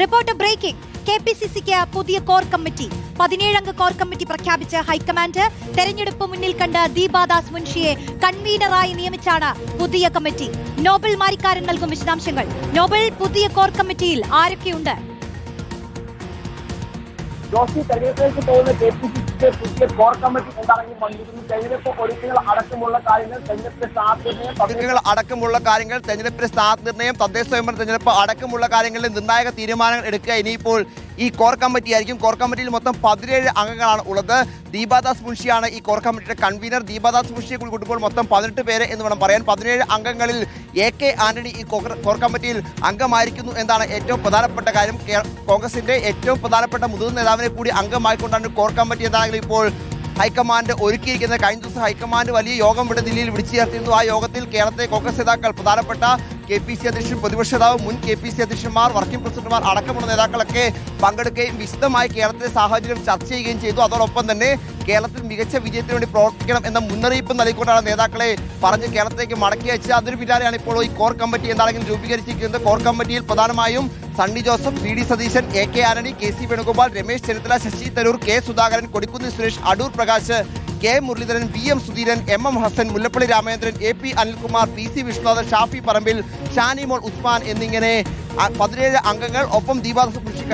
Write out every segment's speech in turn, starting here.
Report breaking. K P C സിക്ക് പുതിയ core committee. പതിനേഴംഗ കോർ കമ്മിറ്റി പ്രഖ്യാപിച്ച ഹൈക്കമാൻഡ് തെരഞ്ഞെടുപ്പ് മുന്നിൽ കണ്ട് ദീപാദാസ് മുൻഷിയെ കൺവീനറായി നിയമിച്ചാണ് പുതിയ കമ്മിറ്റി. നോബൽ മാരിക്കാരൻ നൽകും വിശദാംശങ്ങൾ. നോബൽ പുതിയ കോർ കമ്മിറ്റിയിൽ ആരൊക്കെയുണ്ട്? ജോസി തെരഞ്ഞെടുപ്പിലേക്ക് പോകുന്ന കെ പി സി സിക്ക് പുതിയ കോർ കമ്മിറ്റി ഉണ്ടാകുന്ന മണ്ഡലത്തിൽ തെരഞ്ഞെടുപ്പ് ഒരുക്കങ്ങൾ അടക്കമുള്ള കാര്യങ്ങൾ തെരഞ്ഞെടുപ്പ് സാധ്യതയെ പദ്ധതികൾ അടക്കമുള്ള കാര്യങ്ങൾ തെരഞ്ഞെടുപ്പിന്റെ സ്ഥാന നിർണയം തദ്ദേശ സ്വയംഭരണ തെരഞ്ഞെടുപ്പ് അടക്കമുള്ള കാര്യങ്ങളിൽ നിർണായക തീരുമാനങ്ങൾ എടുക്കുക. ഇനിയിപ്പോൾ ഈ കോർ കമ്മിറ്റി ആയിരിക്കും. കോർ കമ്മിറ്റിയിൽ മൊത്തം പതിനേഴ് അംഗങ്ങളാണ് ഉള്ളത്. ദീപാദാസ് മുൻഷിയാണ് ഈ കോർ കമ്മിറ്റിയുടെ കൺവീനർ. ദീപാദാസ് മുൻഷിയെ കൂടി കൂട്ടുമ്പോൾ മൊത്തം പതിനെട്ട് പേര് എന്ന് വേണം പറയാൻ. പതിനേഴ് അംഗങ്ങളിൽ എ കെ ആന്റണി ഈ കോർ കമ്മിറ്റിയിൽ അംഗമായിരിക്കുന്നു എന്നാണ് ഏറ്റവും പ്രധാനപ്പെട്ട കാര്യം. കോൺഗ്രസിന്റെ ഏറ്റവും പ്രധാനപ്പെട്ട മുതിർന്ന നേതാവിനെ കൂടി അംഗമായിക്കൊണ്ടാണ് കോർ കമ്മിറ്റി എന്താണെങ്കിലും ഇപ്പോൾ ഹൈക്കമാൻഡ് ഒരുക്കിയിരിക്കുന്നത്. കഴിഞ്ഞ ദിവസം ഹൈക്കമാൻഡ് വലിയ യോഗം ഇവിടെ ദില്ലിയിൽ വിളിച്ചു ചേർത്തിരുന്നു. ആ യോഗത്തിൽ കേരളത്തിലെ കോൺഗ്രസ് നേതാക്കൾ പ്രധാനപ്പെട്ട കെ പി സി അധ്യക്ഷൻ പ്രതിപക്ഷ നേതാവ് മുൻ കെ പി സി അധ്യക്ഷന്മാർ വർക്കിംഗ് പ്രസിഡന്റുമാർ അടക്കമുള്ള നേതാക്കളൊക്കെ പങ്കെടുക്കുകയും വിശദമായി കേരളത്തിലെ സാഹചര്യം ചർച്ച ചെയ്യുകയും ചെയ്തു. അതോടൊപ്പം തന്നെ കേരളത്തിൽ മികച്ച വിജയത്തിന് വേണ്ടി പ്രവർത്തിക്കണം എന്ന മുന്നറിയിപ്പ് നൽകിക്കൊണ്ടാണ് നേതാക്കളെ പറഞ്ഞ് കേരളത്തിലേക്ക് മടക്കി അയച്ചത്. അതിന് പിന്നാലെയാണ് ഇപ്പോൾ ഈ കോർ കമ്മിറ്റി എന്താണെങ്കിലും രൂപീകരിച്ചിരിക്കുന്നത്. കോർ കമ്മിറ്റിയിൽ പ്രധാനമായും Sunny Joseph V D Satheesan A K Antony K C Venugopal Ramesh Chennithala Shashi Tharoor K Sudhakaran Kodikunnil Suresh Adoor Prakash K Muraleedharan V M Sudheeran M M Hassan Mullappally Ramachandran A P Anilkumar P C Vishwanathan Shafi Parambil Shanimol Usman എന്നിങ്ങനെ പതിനേഴ് അംഗങ്ങൾ ഒപ്പം ദീപാദാസ് മുൻഷി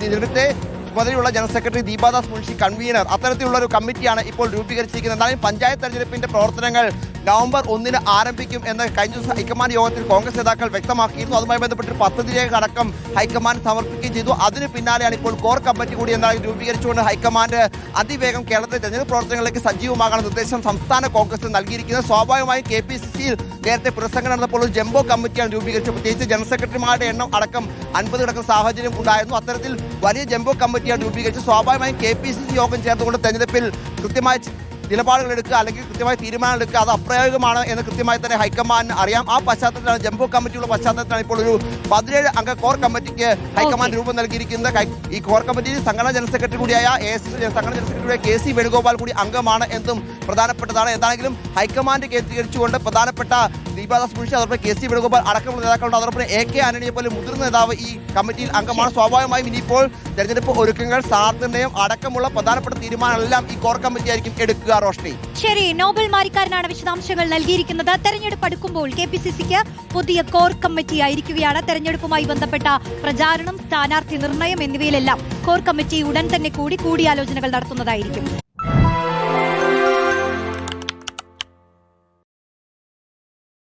നേതൃത്വത്തെ ചുമതലയുള്ള general secretary Deepadas Munshi convener അത്തരത്തിലുള്ള ഒരു കമ്മിറ്റിയാണ് ഇപ്പോൾ രൂപീകരിച്ചിരിക്കുന്നത്. എന്നാലും പഞ്ചായത്ത് തെരഞ്ഞെടുപ്പിന്റെ പ്രവർത്തനങ്ങൾ നവംബർ ഒന്നിന് ആരംഭിക്കും എന്ന് കഴിഞ്ഞ ദിവസം ഹൈക്കമാൻഡ് യോഗത്തിൽ കോൺഗ്രസ് നേതാക്കൾ വ്യക്തമാക്കിയിരുന്നു. അതുമായി ബന്ധപ്പെട്ട് പദ്ധതി രേഖ അടക്കം ഹൈക്കമാൻഡ് സമർപ്പിക്കുകയും ചെയ്തു. അതിന് പിന്നാലെയാണ് ഇപ്പോൾ കോർ കമ്മിറ്റി കൂടി എന്തായാലും രൂപീകരിച്ചുകൊണ്ട് ഹൈക്കമാൻഡ് അതിവേഗം കേരളത്തിലെ തെരഞ്ഞെടുപ്പ് പ്രവർത്തനങ്ങളിലേക്ക് സജീവമാകാൻ നിർദ്ദേശം സംസ്ഥാന കോൺഗ്രസ് നൽകിയിരിക്കുന്നത്. സ്വാഭാവികമായും കെ പി സി സിയിൽ നേരത്തെ പ്രസംഗം നടന്നപ്പോൾ ജംബോ കമ്മിറ്റിയാണ് രൂപീകരിച്ചത്. പ്രത്യേകിച്ച് ജനറൽ സെക്രട്ടറിമാരുടെ എണ്ണം അടക്കം അൻപത് കിടക്കുന്ന സാഹചര്യം ഉണ്ടായിരുന്നു. അത്തരത്തിൽ വലിയ ജംബോ കമ്മിറ്റിയാണ് രൂപീകരിച്ചത്. സ്വാഭാവികമായും കെ പി സി സി യോഗം ചേർന്നുകൊണ്ട് തെരഞ്ഞെടുപ്പിൽ കൃത്യമായ നിലപാടുകൾ എടുക്കുക അല്ലെങ്കിൽ കൃത്യമായ തീരുമാനം എടുക്കുക അത് അപ്രായോഗികമാണ് എന്ന് കൃത്യമായി തന്നെ ഹൈക്കമാൻഡിന് അറിയാം. ആ പശ്ചാത്തലത്തിലാണ് ജംബോ കമ്മിറ്റിയുള്ള പശ്ചാത്തലത്തിലാണ് ഇപ്പോൾ ഒരു പതിനേഴ് അംഗ കോർ കമ്മിറ്റിക്ക് ഹൈക്കമാൻഡ് രൂപം നൽകിയിരിക്കുന്ന ഈ കോർ കമ്മിറ്റിയിൽ സംഘടനാ ജനറൽ സെക്രട്ടറി കൂടിയായ എ എസ് സംഘടനാ general secretary K C Venugopal കൂടി അംഗമാണ് എന്നും പ്രധാനപ്പെട്ടതാണ്. എന്താണെങ്കിലും ഹൈക്കമാൻഡ് കേന്ദ്രീകരിച്ചുകൊണ്ട് പ്രധാനപ്പെട്ട ദീപാദാസ് മുൻഷി അതോടൊപ്പം കെ സി വേണുഗോപാൽ അടക്കമുള്ള നേതാക്കളുണ്ട്. അതോടൊപ്പം എ കെ ആന്റണിയെ പോലെ മുതിർന്ന നേതാവ് ഈ കമ്മിറ്റിയിൽ അംഗമാണ്. സ്വാഭാവികമായും ഇനിയിപ്പോൾ തെരഞ്ഞെടുപ്പ് ഒരുക്കങ്ങൾ സാധ്യതയും അടക്കമുള്ള പ്രധാനപ്പെട്ട തീരുമാനങ്ങളെല്ലാം ഈ കോർ കമ്മിറ്റി ആയിരിക്കും എടുക്കുക. റോഷ്നി. ശരി നോബൽ മാരിക്കാരനാണ് വിശദാംശങ്ങൾ നൽകിയിരിക്കുന്നത്. തെരഞ്ഞെടുപ്പ് അടുക്കുമ്പോൾ കെ പി സി സിക്ക് പുതിയ കോർ കമ്മിറ്റി ആയിരിക്കുകയാണ് തെരഞ്ഞെടുപ്പുമായി ബന്ധപ്പെട്ട പ്രചാരണം സ്ഥാനാർത്ഥി നിർണയം എന്നിവയിലെല്ലാം കോർ കമ്മിറ്റി ഉടൻ തന്നെ കൂടി കൂടിയാലോചനകൾ നടത്തുന്നതായിരിക്കും.